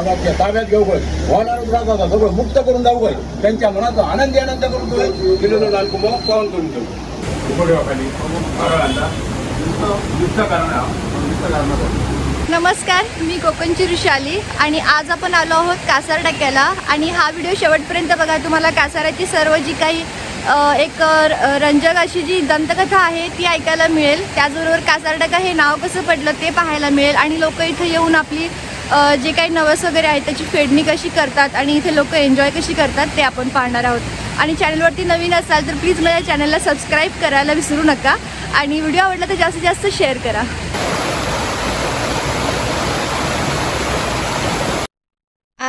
समाजच्या ताब्यात घेऊ होणारा होता सगळं मुक्त करून जाऊ त्यांच्या मनाचा आनंदी आनंद करून तो दिलेलं लालकुंभ पावन करून खाली नमस्कार मी कोकणची ऋषाली आणि आज आपण आलो आहोत कासार टाक्याला आणि हा व्हिडिओ शेवटपर्यंत बघा तुम्हाला कासाराची सर्व जी काही एक रंजक अशी जी दंतकथा आहे ती ऐकायला मिळेल. त्याचबरोबर कासार टाका हे नाव कसं पडलं ते पाहायला मिळेल आणि लोक इथे येऊन आपली जे काही नवस वगैरे आहेत त्याची फेडणी कशी करतात आणि इथे लोक एन्जॉय कशी करतात ते आपण पाहणार आहोत. आणि चॅनलवरती नवीन असाल तर प्लीज माझ्या चॅनलला सबस्क्राईब करायला विसरू नका. आणि व्हिडिओ आवडला तर जास्तीत जास्त शेअर करा.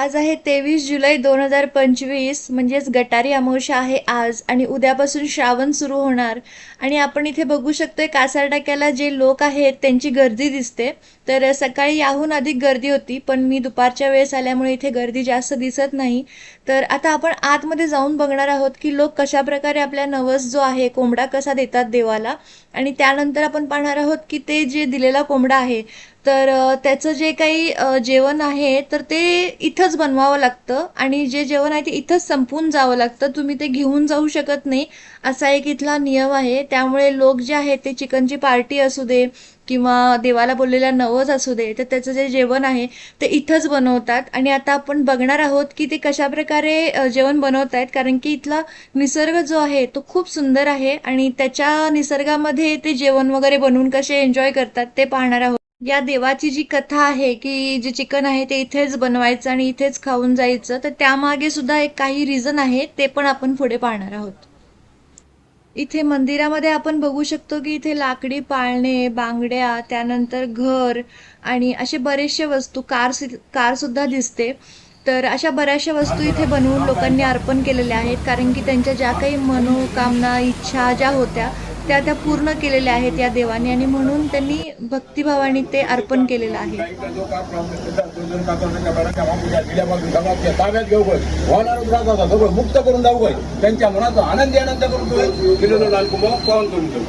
आज आहे तेवीस जुलै दोन हजार पंचवीस म्हणजेच गटारी अमावस्या आहे आज आणि उद्यापासून श्रावण सुरू होणार. आणि आपण इथे बघू शकतोय कासार टाक्याला जे लोक आहेत त्यांची गर्दी दिसते. तर सकाळी याहून अधिक गर्दी होती पण मी दुपारच्या वेळेस आल्यामुळे इथे गर्दी जास्त दिसत नाही. तर आता आपण आतमध्ये जाऊन बघणार आहोत की लोक कशा प्रकारे आपल्या नवस जो आहे कोंबडा कसा देतात देवाला. आणि त्यानंतर आपण पाहणार आहोत की ते जे दिलेला कोंबडा आहे तर त्याचं जे काही जेवण आहे तर ते इथंच बनवावं लागतं. आणि जे जेवण आहे ते इथंच संपून जावं लागतं. तुम्ही ते घेऊन जाऊ शकत नाही. असा एक इथला नियम आहे. त्यामुळे लोक जे आहेत ते चिकनची पार्टी असू दे किंवा देवाला बोललेला नवस असू दे तर त्याचं जे जेवण आहे ते इथंच बनवतात. आणि आता आपण बघणार आहोत की ते कशा प्रकारे जेवण बनवत आहेत कारण की इथला निसर्ग जो आहे तो खूप सुंदर आहे. आणि त्याच्या निसर्गामध्ये ते जेवण वगैरे बनवून कसे एन्जॉय करतात ते पाहणार आहोत. या देवाची जी कथा आहे की जे चिकन आहे ते इथेच बनवायचं आणि इथेच खाऊन जायचं तर त्यामागे सुद्धा एक काही रिझन आहे ते पण आपण पुढे पाहणार आहोत. इथे मंदिरामध्ये आपण बघू शकतो की इथे लाकडी पाळणे बांगड्या त्यानंतर घर आणि असे बरेचसे वस्तू कार कार सुद्धा दिसते. तर अशा बऱ्याचशा वस्तू इथे बनवून लोकांनी अर्पण केलेल्या आहेत कारण की त्यांच्या ज्या काही मनोकामना इच्छा ज्या होत्या त्या त्या पूर्ण केलेल्या आहेत या देवाने आणि म्हणून त्यांनी भक्तिभावाने ते अर्पण केलेलं आहे ताब्यात घेऊ मुक्त करून जाऊ गय त्यांच्या मनाचा आनंदी आनंद करून तो लाल कुंभ पावन करून ठेवू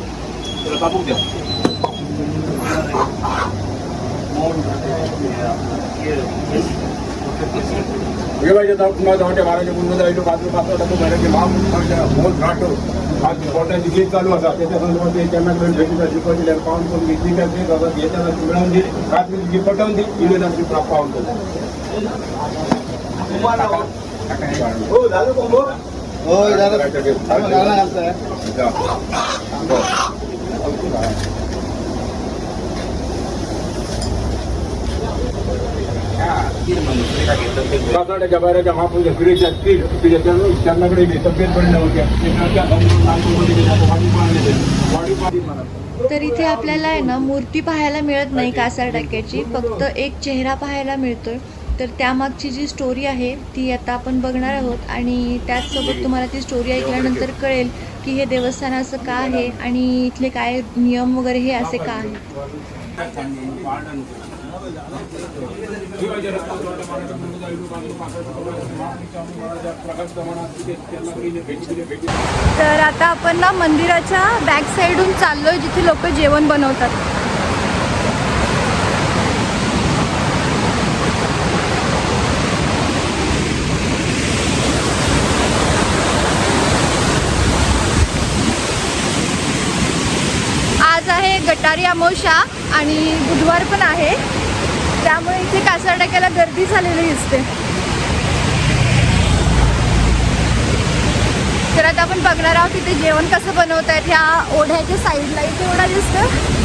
त्याला बाबू द्या विवाहाच्या ताप तुम्हाला वाटे बाराच्या पूर्ण जायचो बाजू पाच टाकू भरायचे मोल राहतो आज कोर्टाची केस चालू असा त्याच्या संदर्भात त्यांना करून भेटीचा शिकवली पाहून करून घेतली का ते बाबा याच्याला मिळवून दिली. रात्री जी पटवून दिली इमेदाची पाहून हो झालं हो. दादा सुरेश असतील त्यांनाकडे तब्येत तर इथे आपल्याला आहे ना मूर्ती पाहायला मिळत नाही कासार टाक्याची फक्त एक चेहरा पाहायला मिळतोय. तर त्यामागची जी स्टोरी आहे ती आता आपण बघणार आहोत. आणि त्याचसोबत तुम्हाला ती स्टोरी ऐकल्यानंतर कळेल की हे देवस्थान असं का आहे आणि इथले काय नियम वगैरे हे असे का आहेत. तर आता आपण ना मंदिराच्या बॅक साईडहून चाललोय जिथे लोक जेवण बनवतात. आज आहे गटारी अमावस्या आणि बुधवार पण आहे. इथे कासारटाक्याला गर्दी झालेली दिसते. तर आता आपण बघणार आहोत तिथे जेवण कसं बनवत आहेत ह्या ओढ्याच्या साईडला इथे ओढा दिसतं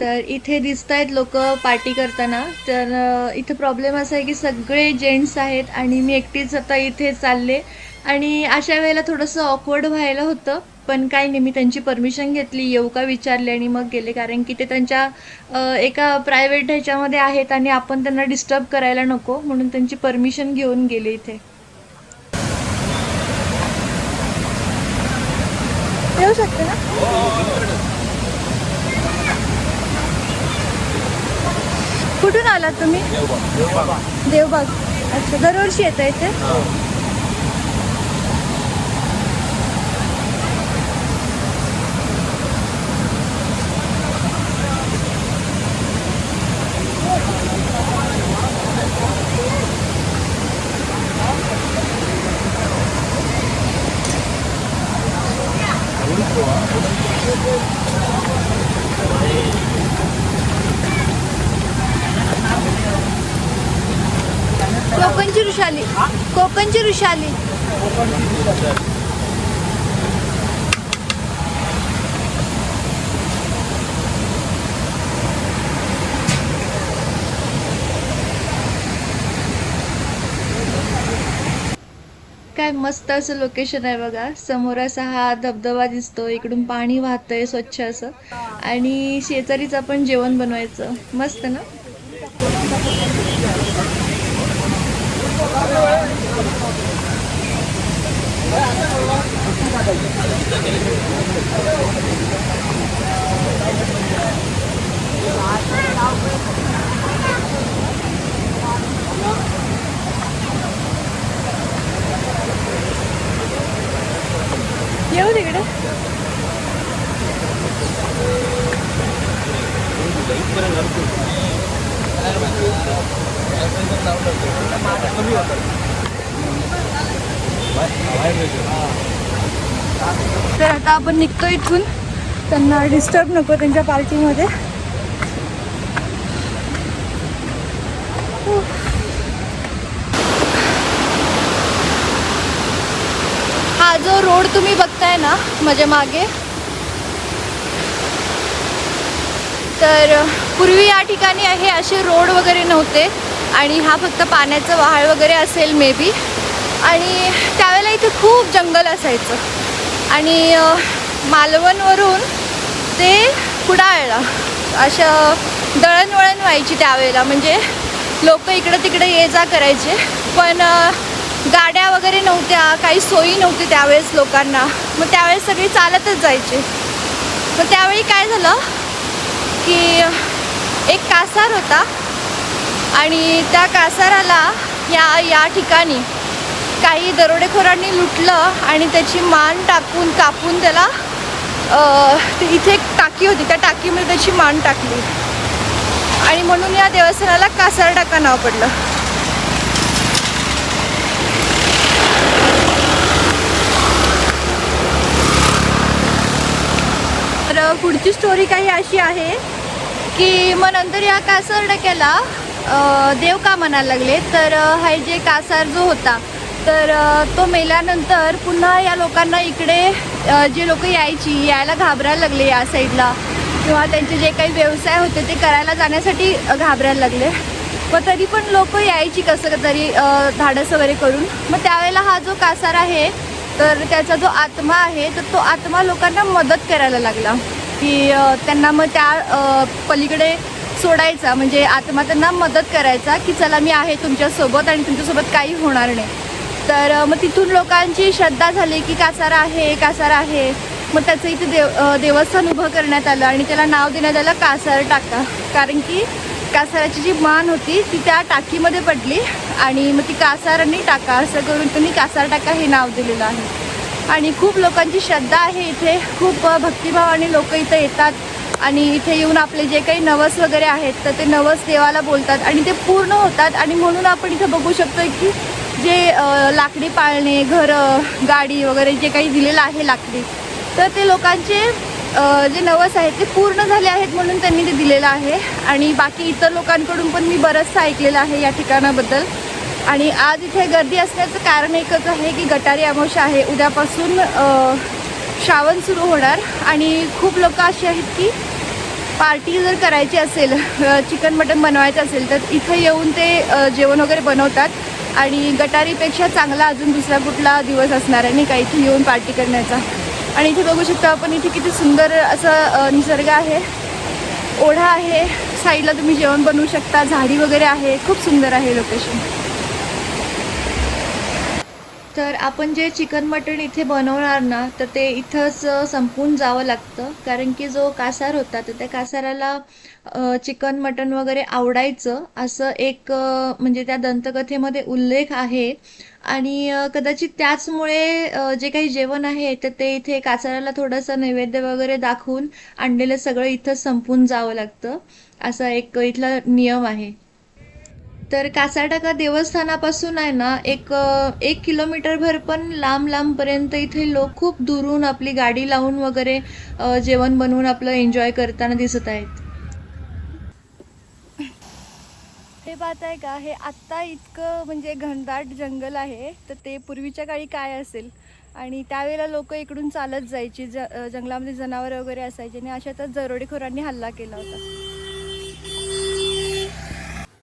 तर इथे दिसत आहेत लोक पार्टी करताना. तर इथे प्रॉब्लेम असा आहे की सगळे जेंट्स आहेत आणि मी एकटीच आता इथे चालले. आणि अशा वेळेला थोडंसं ऑकवर्ड व्हायला होतं पण काही नाही मी त्यांची परमिशन घेतली येऊ का विचारले आणि मग गेले. कारण की ते त्यांच्या एका प्रायव्हेट ह्याच्यामध्ये आहेत आणि आपण त्यांना डिस्टर्ब करायला नको म्हणून त्यांची परमिशन घेऊन गेले इथे. येऊ शकते ना? कुठून आलात तुम्ही? देवबाग. अच्छा दरवर्षी येत इथे? कोकणची ऋषाली. काय मस्त असं लोकेशन आहे बघा. समोर असा हा धबधबा दिसतो. इकडून पाणी वाहतंय स्वच्छ असं. आणि शेजारीच आपण जेवण बनवायचं. मस्त ना? எவ்வளோ கிட? லைஃப் வர நடக்கும் तर आता आपण निघतो इथून. त्यांना डिस्टर्ब नको त्यांच्या पार्टीमध्ये हा जो रोड तुम्ही बघताय ना माझ्या मागे. तर पूर्वी या ठिकाणी आहे असे रोड वगैरे नव्हते. आणि हा फक्त पाण्याचं वहाळ वगैरे असेल मे बी आणि त्यावेळेला इथे खूप जंगल असायचं. आणि मालवणवरून ते कुडाळला अशा दळणवळण व्हायची त्यावेळेला. म्हणजे लोक इकडं तिकडे ये जा करायचे. पण गाड्या वगैरे नव्हत्या काही सोयी नव्हती त्यावेळेस लोकांना. मग त्यावेळेस सगळी चालतच जायचे. मग त्यावेळी काय झालं की एक कासार होता. आणि त्या कासाराला या या ठिकाणी काही दरोडेखोरांनी लुटलं आणि त्याची मान टाकून कापून त्याला ते इथे एक टाकी होती. त्या टाकीमध्ये त्याची मान टाकली. आणि म्हणून या देवस्थानाला कासार टाका नाव पडलं. तर पुढची स्टोरी काही अशी आहे की मग नंतर या कासार डक्याला देव का म्हणायला लागले? तर अ, हा जे कासार जो होता तर तो मेल्यानंतर पुन्हा या लोकांना इकडे जे लोक यायची यायला घाबरायला लागले या साईडला. किंवा त्यांचे जे काही व्यवसाय होते ते करायला जाण्यासाठी घाबरायला लागले. मग तरी पण लोक यायची कसं तरी धाडस वगैरे करून. मग त्यावेळेला हा जो कासार आहे तर त्याचा जो आत्मा आहे तर तो आत्मा लोकांना मदत करायला लागला. की त्यांना मग त्या पलीकडे सोडायचा म्हणजे आत्मा त्यांना मदत करायचा की चला मी आहे तुमच्यासोबत आणि तुमच्यासोबत काही होणार नाही. तर मग तिथून लोकांची श्रद्धा झाली की कासारा आहे कासारा आहे. मग त्याचं इथे देव देवस्थान उभं करण्यात आलं आणि त्याला नाव देण्यात आलं कासार टाका. कारण की कासाराची जी मान होती ती त्या टाकीमध्ये पडली आणि मग ती कासार आणि टाका असं करून त्यांनी कासार टाका हे नाव दिलेलं आहे. आणि खूप लोकांची श्रद्धा आहे इथे. खूप भक्तिभावाने लोक इथं येतात. आणि इथे येऊन आपले जे काही नवस वगैरे आहेत तर ते नवस देवाला बोलतात आणि ते पूर्ण होतात. आणि म्हणून आपण इथे बघू शकतो की जे लाकडी पाळणे घरं गाडी वगैरे जे काही दिलेलं आहे लाकडी तर ते लोकांचे जे नवस आहेत ते पूर्ण झाले आहेत म्हणून त्यांनी ते दिलेलं आहे. आणि बाकी इतर लोकांकडून पण मी बरंचसं ऐकलेलं आहे या ठिकाणाबद्दल. आणि आज इथे गर्दी असण्याचं कारण एकच आहे की गटारी अमावस्या आहे. उद्यापासून श्रावण सुरू होणार आणि खूप लोक अशी आहेत की पार्टी जर करायची असेल चिकन मटन बनवायचं असेल तर इथं येऊन ते जेवण वगैरे बनवतात आणि गटारीपेक्षा चांगला अजून दुसरा कुठला दिवस असणार आहे नाही का? इथे येऊन पार्टी करण्याचा. आणि इथे बघू शकता आपण इथे किती सुंदर असं निसर्ग आहे. ओढा आहे. साईडला तुम्ही जेवण बनवू शकता. झाडी वगैरे आहे. खूप सुंदर आहे लोकेशन तर आपण जे चिकन मटण इथे बनवणार ना तर ते इथंच संपून जावं लागतं. कारण की जो कासार होता तर त्या कासाराला चिकन मटण वगैरे आवडायचं. असं एक म्हणजे त्या दंतकथेमध्ये उल्लेख आहे. आणि कदाचित त्याचमुळे जे काही जेवण आहे तर ते इथे कासाराला थोडंसं नैवेद्य वगैरे दाखवून आणलेलं सगळं इथं संपून जावं लागतं. असा एक इथला नियम आहे. तर कासाटाका देवस्थानापासून आहे ना एक एक किलोमीटरभर पण लांब लांबपर्यंत इथे लोक खूप दुरून आपली गाडी लावून वगैरे जेवण बनवून आपलं एन्जॉय करताना दिसत आहेत. हे पाहताय का? हे आत्ता इतकं म्हणजे घनदाट जंगल आहे तर ते पूर्वीच्या काळी काय असेल? आणि त्यावेळेला लोक इकडून चालत जायची ज जंगलामध्ये जनावरं वगैरे असायची आणि अशातच जरोडेखोरांनी हल्ला केला होता.